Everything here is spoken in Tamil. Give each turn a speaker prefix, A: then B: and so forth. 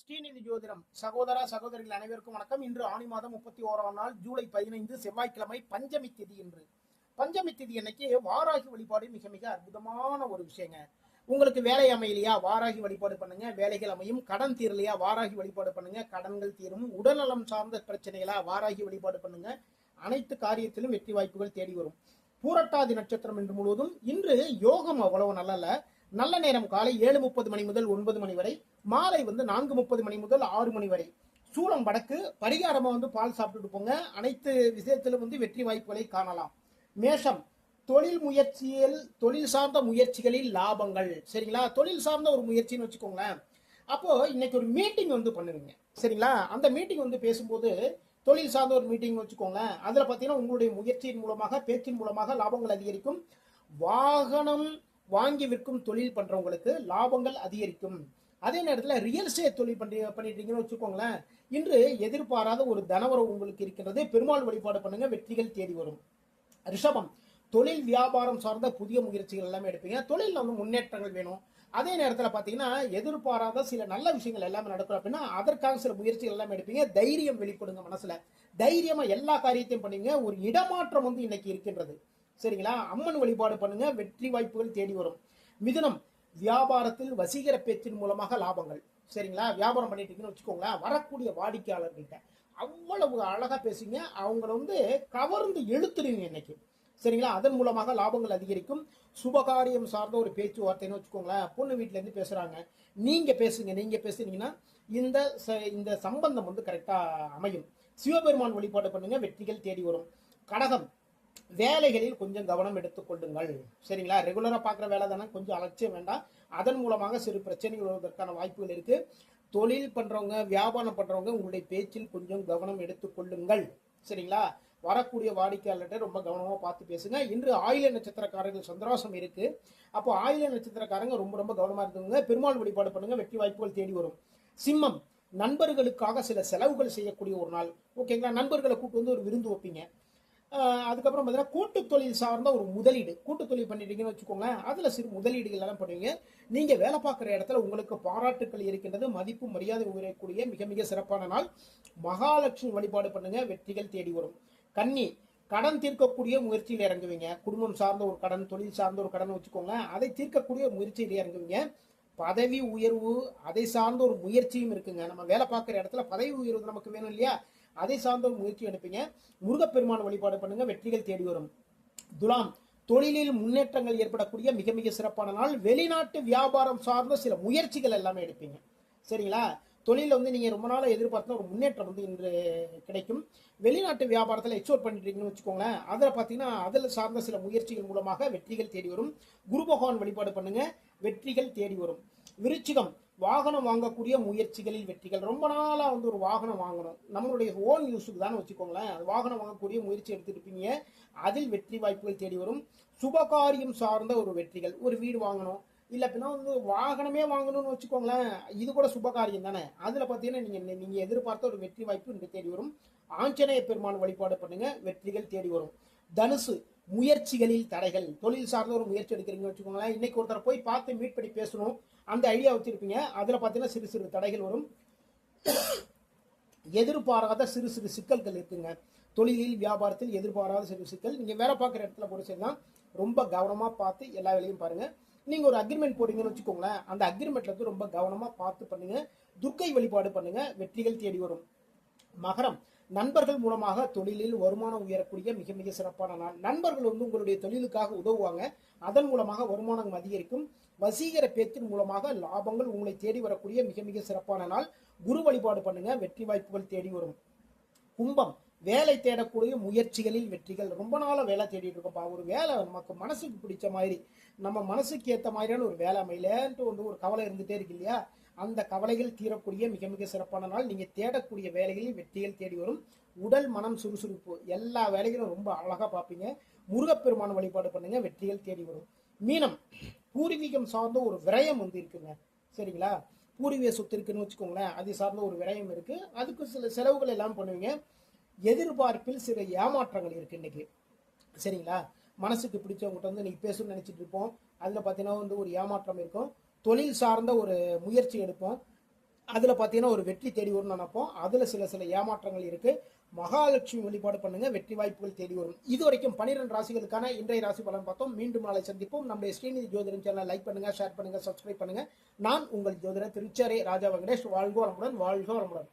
A: ஸ்ரீநிதி ஜோதிடம் சகோதர சகோதரிகள் அனைவருக்கும் வணக்கம். இன்று ஆணி மாதம் முப்பத்தி ஓராம் நாள் ஜூலை பதினைந்து செவ்வாய்க்கிழமை பஞ்சமி திதி என்று பஞ்சமி திதி அன்னைக்கு வாராகி வழிபாடு மிக மிக அற்புதமான ஒரு விஷயங்க. உங்களுக்கு வேலை அமையலையா? வாராகி வழிபாடு பண்ணுங்க. வேலைகள் அமையும். கடன் தீரலையா? வாராகி வழிபாடு பண்ணுங்க. கடன்கள் தீரும். உடல்நலம் சார்ந்த பிரச்சனைகளா? வாராகி வழிபாடு பண்ணுங்க. அனைத்து காரியத்திலும் வெற்றி வாய்ப்புகள் தேடி வரும். பூரட்டாதி நட்சத்திரம் என்று முழுவதும் இன்று யோகம் அவ்வளவு நல்லல நல்ல நேரம் காலை ஏழு முப்பது மணி முதல் ஒன்பது மணி வரை மாலை வந்து நான்கு முப்பது மணி முதல் ஆறு மணி வரை. சூளம் வடக்கு பரிகாரமாக வந்து பால் சாப்பிட்டுட்டு போங்க. அனைத்து விஷயத்திலும் வந்து வெற்றி வாய்ப்புகளை காணலாம். மேஷம் தொழில் முயற்சியில் தொழில் சார்ந்த முயற்சிகளில் லாபங்கள். சரிங்களா? தொழில் சார்ந்த ஒரு முயற்சின்னு வச்சுக்கோங்களேன். அப்போ இன்னைக்கு ஒரு மீட்டிங் வந்து பண்ணுவீங்க. சரிங்களா? அந்த மீட்டிங் வந்து பேசும்போது தொழில் சார்ந்த ஒரு மீட்டிங் வச்சுக்கோங்களேன். அதில் பார்த்தீங்கன்னா உங்களுடைய முயற்சியின் மூலமாக பேச்சின் மூலமாக லாபங்கள் அதிகரிக்கும். வாகனம் வாங்கி விற்கும் தொழில் பண்றவங்களுக்கு லாபங்கள் அதிகரிக்கும். அதே நேரத்தில் ரியல் எஸ்டேட் தொழில் பண்ணி பண்ணிட்டீங்கன்னு வச்சுக்கோங்களேன் இன்று எதிர்பாராத ஒரு தனவரம் உங்களுக்கு இருக்கின்றது. பெருமாள் வழிபாடு பண்ணுங்க வெற்றிகள் தேடி வரும். ரிஷபம் தொழில் வியாபாரம் சார்ந்த புதிய முயற்சிகள் எல்லாமே எடுப்பீங்க. தொழிலில் வந்து முன்னேற்றங்கள் வேணும். அதே நேரத்தில் பார்த்தீங்கன்னா எதிர்பாராத சில நல்ல விஷயங்கள் எல்லாமே நடக்கும் அப்படின்னா அதற்காக சில முயற்சிகள் எல்லாமே எடுப்பீங்க. தைரியம் வெளிப்படுங்க மனசில். தைரியமாக எல்லா காரியத்தையும் பண்ணுவீங்க ஒரு இடமாற்றம் வந்து இன்னைக்கு இருக்கின்றது. சரிங்களா? அம்மன் வழிபாடு பண்ணுங்க வெற்றி வாய்ப்புகள் தேடி வரும். மிதுனம் வியாபாரத்தில் வசீகர பேச்சின் மூலமாக லாபங்கள். சரிங்களா? வியாபாரம் பண்ணிட்டீங்கன்னு வச்சுக்கோங்களேன் வரக்கூடிய வாடிக்கையாளர்கள்ட்ட அவ்வளவு அழகா பேசுங்க. அவங்கள வந்து கவர்ந்து இழுத்துருவீங்க இன்னைக்கு. சரிங்களா? அதன் மூலமாக லாபங்கள் அதிகரிக்கும். சுபகாரியம் சார்ந்த ஒரு பேச்சுவார்த்தைன்னு வச்சுக்கோங்களேன் பொண்ணு வீட்டிலேருந்து இருந்து பேசுறாங்க. நீங்க பேசுங்க நீங்க பேசுனீங்கன்னா இந்த ச- இந்த சம்பந்தம் வந்து கரெக்டா அமையும். சிவபெருமான் வழிபாடு பண்ணுங்க வெற்றிகள் தேடி வரும். கடகம் வேலைகளில் கொஞ்சம் கவனம் எடுத்துக்கொள்ளுங்கள் சரிங்களா? ரெகுலராக பார்க்குற வேலை தானே? கொஞ்சம் அலட்சியம் வேண்டாம். அதன் மூலமாக சிறு பிரச்சனைகள் வருவதற்கான வாய்ப்புகள் இருக்கு. தொழில் பண்றவங்க வியாபாரம் பண்றவங்க உங்களுடைய பேச்சில் கொஞ்சம் கவனம் எடுத்துக்கொள்ளுங்கள் சரிங்களா? வரக்கூடிய வாடிக்கையாளர்கிட்ட ரொம்ப கவனமாக பார்த்து பேசுங்க. இன்று ஆயில நட்சத்திரக்காரர்கள் சந்திராசம் இருக்கு. அப்போ ஆயில நட்சத்திரக்காரங்க ரொம்ப ரொம்ப கவனமாக இருக்குங்க. பெருமாள் வழிபாடு பண்ணுங்க. வெற்றி வாய்ப்புகள் தேடி வரும். சிம்மம் நண்பர்களுக்காக சில செலவுகள் செய்யக்கூடிய ஒரு நாள். ஓகேங்களா? நண்பர்களை கூப்பிட்டு வந்து ஒரு விருந்து வைப்பீங்க. அதுக்கப்புறம் பார்த்தீங்கன்னா கூட்டு தொழில் சார்ந்த ஒரு முதலீடு. கூட்டு தொழில் பண்ணிட்டீங்கன்னு வச்சுக்கோங்களேன் அதில் சிறு முதலீடுகள் எல்லாம் பண்ணுவீங்க நீங்கள் வேலை பார்க்குற இடத்துல உங்களுக்கு பாராட்டுக்கள் இருக்கின்றது மதிப்பு மரியாதை உயரக்கூடிய மிக மிக சிறப்பான நாள். மகாலட்சுமி வழிபாடு பண்ணுங்க வெற்றிகள் தேடி வரும். கன்னி கடன் தீர்க்கக்கூடிய முயற்சியில் இறங்குவீங்க. குடும்பம் சார்ந்த ஒரு கடன் தொழில் சார்ந்த ஒரு கடன் வச்சுக்கோங்களேன் அதை தீர்க்கக்கூடிய முயற்சியில் இறங்குவீங்க. பதவி உயர்வு அதை சார்ந்த ஒரு முயற்சியும் இருக்குங்க. நம்ம வேலை பார்க்குற இடத்துல பதவி உயர்வு நமக்கு வேணும் இல்லையா? அதை சார்ந்த ஒரு முயற்சி எடுப்பீங்க. முருகப்பெருமான் வழிபாடு பண்ணுங்க வெற்றிகள் தேடி வரும். துலாம் தொழிலில் முன்னேற்றங்கள் ஏற்படக்கூடிய மிக மிக சிறப்பான நாள். வெளிநாட்டு வியாபாரம் சார்ந்த சில முயற்சிகள் எல்லாமே எடுப்பீங்க. சரிங்களா? தொழிலில் வந்து நீங்கள் ரொம்ப நாளாக எதிர்பார்த்த ஒரு முன்னேற்றம் வந்து இன்று கிடைக்கும். வெளிநாட்டு வியாபாரத்தில் எக்ஸ்போர்ட் பண்ணிட்டீங்கன்னு வச்சுக்கோங்களேன் அதில் பார்த்தீங்கன்னா அதில் சார்ந்த சில முயற்சிகள் மூலமாக வெற்றிகள் தேடி வரும். குரு பகவான் வழிபாடு பண்ணுங்க வெற்றிகள் தேடி வரும். விருச்சிகம் வாகனம் வாங்கக்கூடிய முயற்சிகளில் வெற்றிகள். ரொம்ப நாளாக வந்து ஒரு வாகனம் வாங்கணும். நம்மளுடைய ஓன் யூஸுக்கு தானே வச்சுக்கோங்களேன். வாகனம் வாங்கக்கூடிய முயற்சி எடுத்துருப்பீங்க அதில் வெற்றி வாய்ப்புகள் தேடி வரும். சுபகாரியம் சார்ந்த ஒரு வெற்றிகள். ஒரு வீடு வாங்கணும். இல்லை அப்படின்னா வந்து வாகனமே வாங்கணும்னு வச்சுக்கோங்களேன். இது கூட சுபகாரியம் தானே. அதில் பார்த்தீங்கன்னா நீங்கள் நீங்கள் எதிர்பார்த்த ஒரு வெற்றி வாய்ப்பு இன்று தேடி வரும். ஆஞ்சநேய பெருமான் வழிபாடு பண்ணுங்க. வெற்றிகள் தேடி வரும். தனுசு. முயற்சிகளில் தடைகள். தொழில் சார்ந்த ஒரு முயற்சி எடுக்கிறீங்கன்னு வச்சுக்கோங்களேன். இன்னைக்கு ஒருத்தர் போய் பார்த்து மீட் பண்ணி பேசணும். அந்த ஐடியா வச்சிருப்பீங்க. அதில் பார்த்தீங்கன்னா சிறு சிறு தடைகள் வரும். எதிர்பாராத சிறு சிறு சிக்கல்கள் இருக்குங்க. தொழிலில் வியாபாரத்தில் எதிர்பாராத சிறு சிக்கல். நீங்கள் வேலை பார்க்குற இடத்துல கூட ரொம்ப கவனமாக பார்த்து எல்லா வேலையும் பாருங்கள் நீங்கள் ஒரு அக்ரிமெண்ட் போடுறீங்கன்னு வச்சுக்கோங்களேன். அந்த அக்ரிமெண்ட்ல வந்து ரொம்ப கவனமாக பார்த்து பண்ணுங்கள் துர்க்கை வழிபாடு பண்ணுங்கள் வெற்றிகள் தேடி வரும். மகரம். நண்பர்கள் மூலமாக தொழிலில் வருமானம் உயரக்கூடிய மிக மிக சிறப்பான நாள் நண்பர்கள் வந்து உங்களுடைய தொழிலுக்காக உதவுவாங்க. அதன் மூலமாக வருமானம் அதிகரிக்கும். வசீகர பேத்தின் மூலமாக லாபங்கள் உங்களை தேடி வரக்கூடிய மிக மிக சிறப்பான நாள். குரு வழிபாடு பண்ணுங்க. வெற்றி வாய்ப்புகள் தேடி வரும். கும்பம். வேலை தேடக்கூடிய முயற்சிகளில் வெற்றிகள். ரொம்ப நாளாக வேலை தேடிட்டு இருக்கோம்ப்பா ஒரு வேலை நமக்கு மனசுக்கு பிடிச்ச மாதிரி நம்ம மனசுக்கு ஏற்ற மாதிரியான ஒரு வேலை அமையலன்ட்டு வந்து ஒரு கவலை இருந்துகிட்டே இருக்கு இல்லையா? அந்த கவலைகள் தீரக்கூடிய மிக மிக சிறப்பான நாள். நீங்க தேடக்கூடிய வேலைகளில் வெற்றிகள் தேடி வரும். உடல் மனம் சுறுசுறுப்பு எல்லா வேலைகளும் ரொம்ப அழகா பார்ப்பீங்க. முருகப்பெருமான வழிபாடு பண்ணுங்க வெற்றிகள் தேடி வரும். மீனம் பூர்வீகம் சார்ந்த ஒரு விரயம் வந்து இருக்குங்க. சரிங்களா? பூர்வீக சொத்து இருக்குன்னு வச்சுக்கோங்களேன் அது சார்ந்த ஒரு விரயம் இருக்கு. அதுக்கு சில செலவுகள் எல்லாம் பண்ணுவீங்க. எதிர்பார்ப்பில் சில ஏமாற்றங்கள் இருக்கு இன்னைக்கு. சரிங்களா? மனசுக்கு பிடிச்சவங்ககிட்ட வந்து இன்னைக்கு பேசணும்னு நினைச்சிட்டு இருப்போம். அதுல பார்த்தீங்கன்னா வந்து ஒரு ஏமாற்றம் இருக்கும். தொழில் சார்ந்த ஒரு முயற்சி எடுப்போம். அதில் பார்த்தீங்கன்னா ஒரு வெற்றி தேடி வரும்னு நினைப்போம். அதில் சில சில ஏமாற்றங்கள் இருக்குது மகாலட்சுமி வழிபாடு பண்ணுங்க வெற்றி வாய்ப்புகள் தேடி வரும். இது வரைக்கும் பன்னிரெண்டு ராசிகளுக்கான இன்றைய ராசி பலன் பார்த்தோம். மீண்டும் நாளை சந்திப்போம். நம்முடைய ஸ்ரீநிதி ஜோதிடம் சேனலை லைக் பண்ணுங்க ஷேர் பண்ணுங்க சப்ஸ்கிரைப் பண்ணுங்க. நான் உங்கள் ஜோதிடர் திருச்சாரே ராஜா வெங்கடேஷ். வாழ்கோ வளமுடன் வாழ்கோ வளமுடன்.